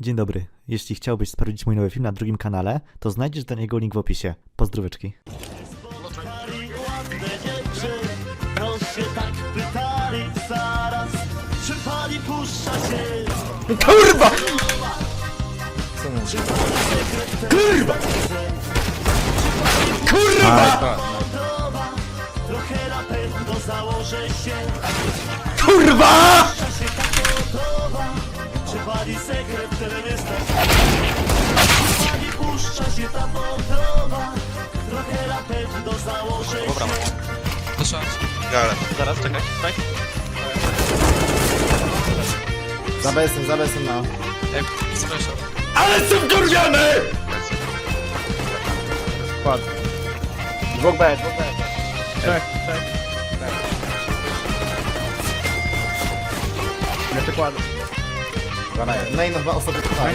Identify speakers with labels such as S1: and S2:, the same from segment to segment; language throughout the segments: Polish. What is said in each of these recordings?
S1: Dzień dobry. Jeśli chciałbyś sprawdzić mój nowy film na drugim kanale, to znajdziesz do niego link w opisie. Pozdróweczki.
S2: ładne dziewczyny No się pani sekret telewystać Czy pani puszcza się ta gotowa Trochę na pewno założę się
S3: Zaraz, czekaj, czekaj.
S4: Za besem, za besem, no.
S3: Ej, słyszę.
S5: Ale jestem kurwiony!
S4: Dwóch B, dwóch B.
S5: Czek, czek. Ja kładę.
S4: Dwa na jeden. No i no dwa osoby tutaj.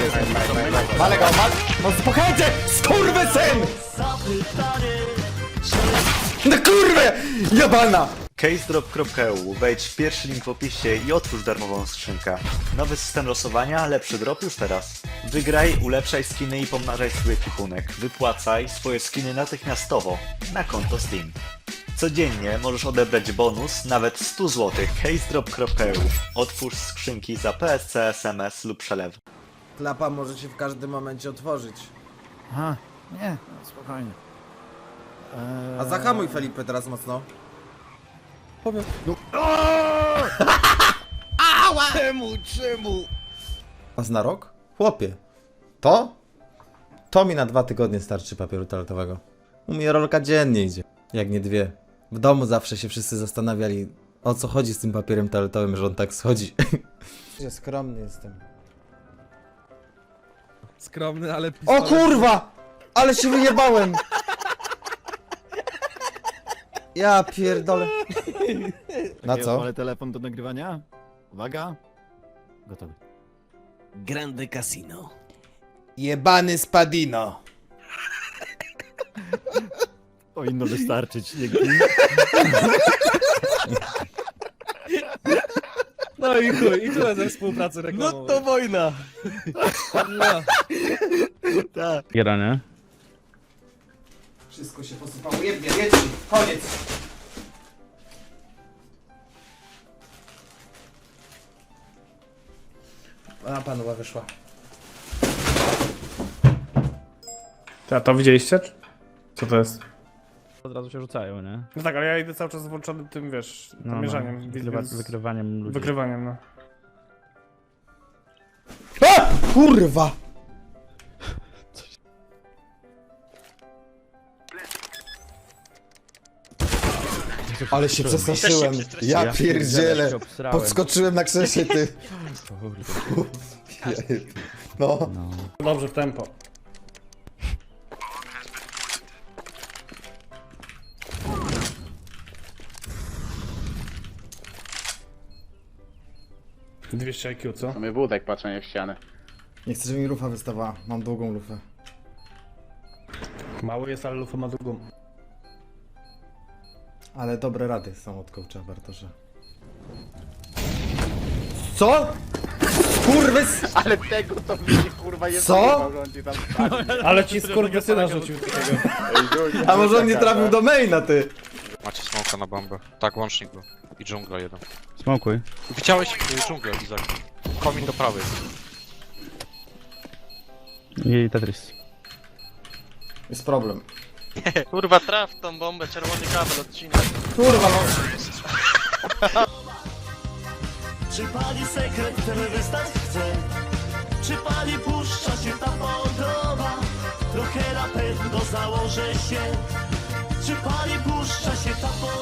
S4: Wale go, wale.
S5: No spokojcie! Skurwysyn! No kurwę! Jabana!
S1: casedrop.eu Wejdź w pierwszy link w opisie i otwórz darmową skrzynkę. Nowy system losowania, lepszy drop już teraz. Wygraj, ulepszaj skiny i pomnażaj swój ekwipunek. Wypłacaj swoje skiny natychmiastowo na konto Steam. Codziennie możesz odebrać bonus nawet 100 zł. casedrop.eu Otwórz skrzynki za PSC, SMS lub przelew.
S6: Klapa może się w każdym momencie otworzyć.
S7: Aha, nie, spokojnie. Eee,
S6: A zahamuj Felipe teraz mocno. Pas na rok? Chłopie. To? To mi na dwa tygodnie starczy papieru toaletowego. U mnie rolka dziennie idzie. Jak nie dwie. W domu zawsze się wszyscy zastanawiali, o co chodzi z tym papierem toaletowym, że on tak schodzi. Skromny jestem.
S7: Skromny, ale
S6: O
S7: pistolet...
S6: kurwa! Ale się wyjebałem! Ja pierdolę. Na co?
S7: Ale telefon do nagrywania? Uwaga. Gotowy.
S2: Grande Casino
S6: Jebany spadino.
S7: Powinno wystarczyć, dzięki.
S8: No i chuj, i tyle ze współpracy reklamowej.
S2: No to wojna
S8: No.
S7: Giera, nie?
S6: Wszystko się posypało. Jebnie, jedź, koniec. A panowa wyszła.
S5: A to widzieliście? Co to jest?
S7: Od razu się rzucają, nie?
S5: No tak, ale ja idę cały czas z włączonym tym, wiesz, namierzaniem.
S7: Wykrywa,
S5: więc-
S7: wykrywaniem ludzi.
S5: Wykrywaniem, no.
S6: A! Kurwa! Ale się przestraszyłem. Ja pierdzielę. Podskoczyłem na krzesie, ty. No.
S5: Dobrze, w tempo. Dwieście IQ, co?
S9: Mamy wódek patrzenie w ścianę.
S4: Nie chcę, żeby mi lufa wystawała. Mam długą lufę.
S5: Mały jest, ale lufa ma długą.
S4: Ale dobre rady są od coacha Bartosza. Co? Kurwys!
S9: Ale tego to mi kurwa jest
S4: Co?
S5: Ale ci skurwysyna rzucił takiego.
S4: A może on nie trafił do maina, ty?
S3: Macie smoka na bombę. Tak, łącznik był. I dżungla jeden.
S7: Smokuj.
S3: Widziałeś y, dżunglę, Izak? Komin do prawej.
S7: I Tetris.
S4: Jest problem.
S3: Kurwa, traf tą bombę, czerwony kabel odcina.
S4: Kurwa no.
S2: Czy pani sekret telewystać chce? Czy pani puszcza się ta podoba? Trochę na pewno założę się Czy pani puszcza się ta?